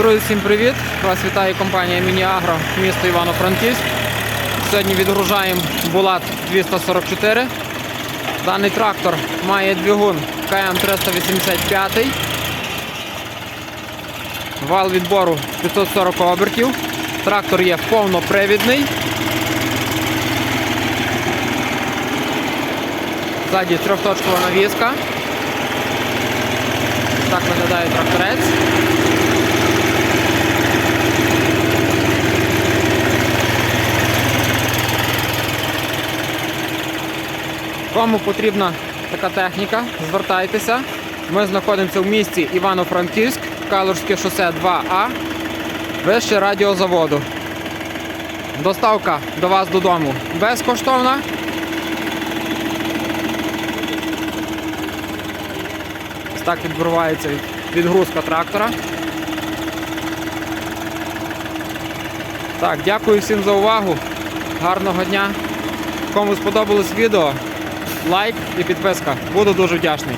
Друзі, всім привіт! Вас вітає компанія Мініагро, місто Івано-Франківськ. Сьогодні відгружаємо Булат 244. Даний трактор має двигун КМ385. Вал відбору 540 обертів. Трактор є повнопривідний. Ззаді трьохточкова навіска. Так виглядає тракторець. Кому потрібна така техніка, звертайтеся. Ми знаходимося в місті Івано-Франківськ, Калужське шосе 2А, вище радіозаводу. Доставка до вас додому безкоштовна. Ось так відбувається відгрузка трактора. Так, дякую всім за увагу. Гарного дня. Кому сподобалось відео, лайк і підписка. Буду дуже вдячний.